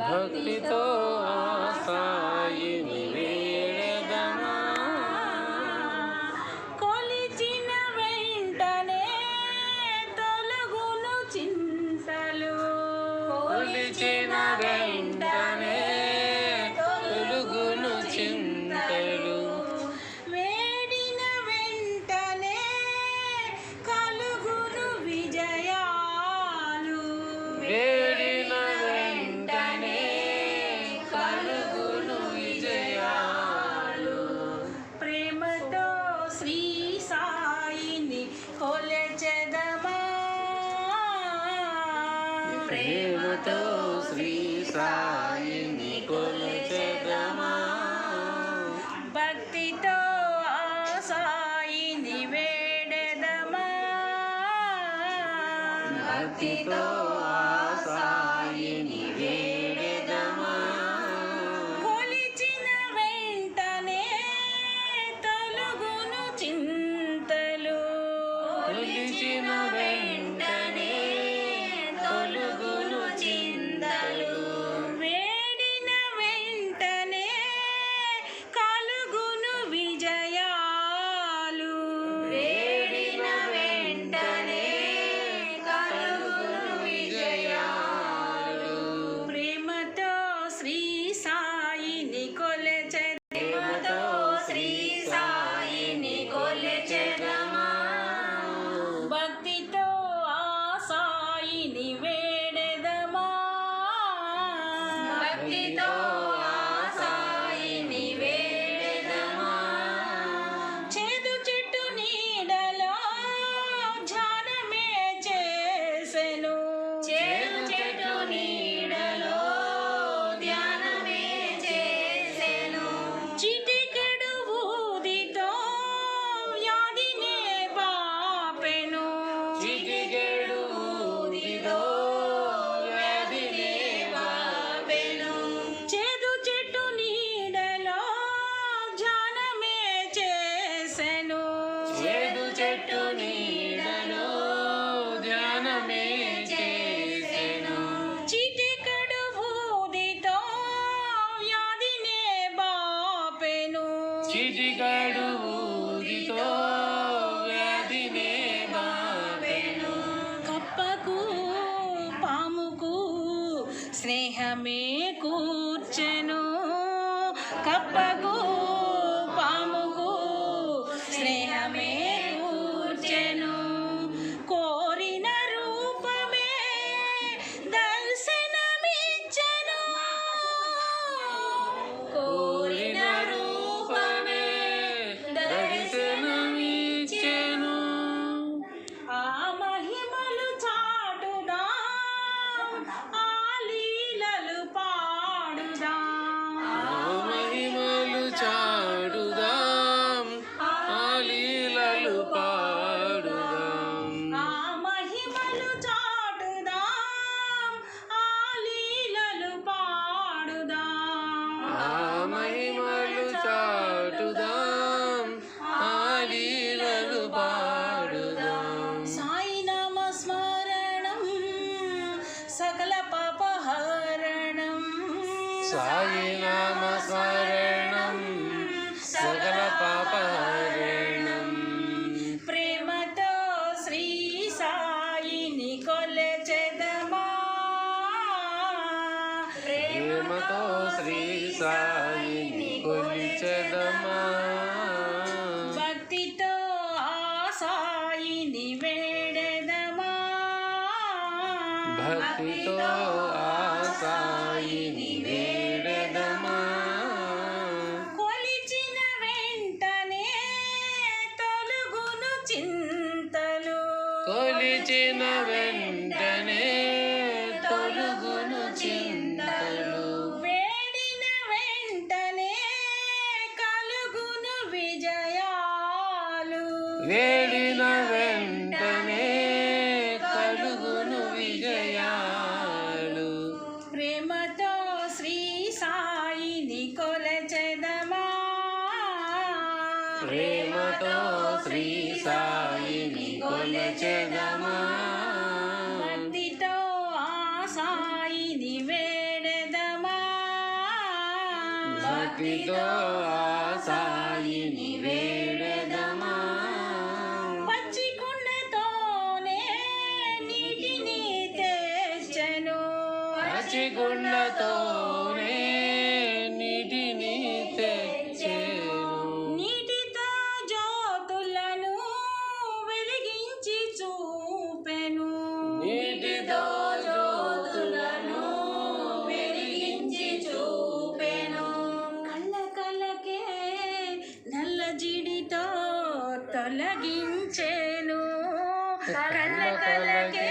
భక్తితో ఆశ ప్రేమతో శ్రీ సాయిని కొలుచెదమా? భక్తితో ఆ సాయిని వేడెదమా? భక్తితో ఆ సాయిని వేడ Did you ఘనమే కూర్చెను. కప్ప సాయి నామ స్మరణం సకల పాప హరణం ప్రేమతో శ్రీ సాయిని కొలచెదమా ప్రేమతో శ్రీ సాయిని కొలిచెదమా భక్తితో ఆ సాయిని వేడెదమా భక్తితో ఆ సాయిని వే కొలిచిన వెంటనే తొలుగును చింతలు. వేడిన వెంటనే కలుగును విజయాలు. వేడిన వెంటనే కలుగును విజయాలు. ప్రేమతో శ్రీ సాయిని కొలచెదమా. ప్రేమతో చేర్చెదమా భక్తితో ఆసాయిని వేడదమా? భక్తితో ఆసాయిని వేడదమా? పచ్చి గుండతోనే నీటిని తెచ్చను. పచ్చి గుండతో கடல்ல கலகே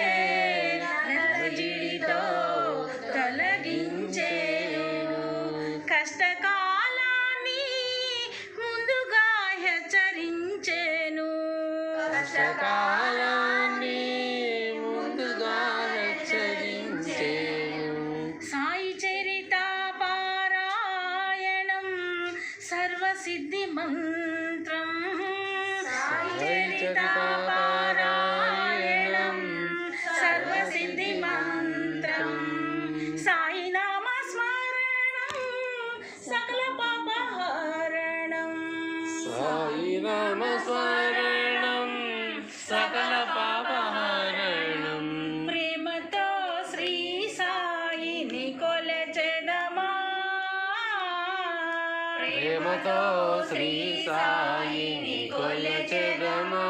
ప్రేమతో శ్రీ సాయిని కొలచెదమా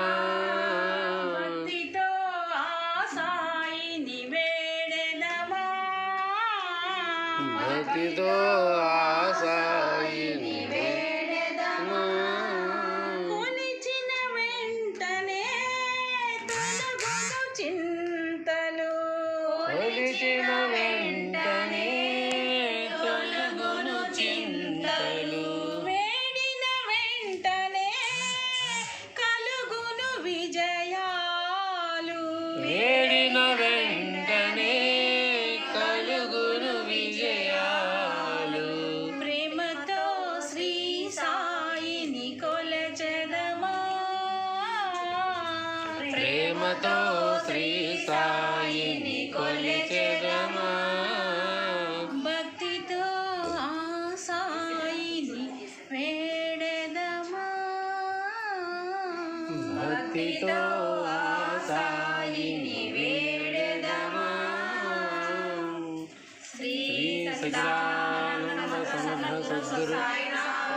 భక్తితో ఆ సాయిని వేడెదమా భక్తితో ఆ సాయిని వేడెదమా కొలిచిన వెంటనే తొలగును చింతలు. కొలిచిన వేడిన వెంటనే కలుగును విజయాలు. ప్రేమతో శ్రీ సాయిని కొలచెదమా? ప్రేమతో శ్రీ సాయిని కొలిచెదమా? భక్తితో ఆ సాయిని వేడెదమా? భక్తితో ఆ సాయిని వేడెదమా? శ్రీ సచిదానంద సమర్థ సద్గురు సాయినాథ్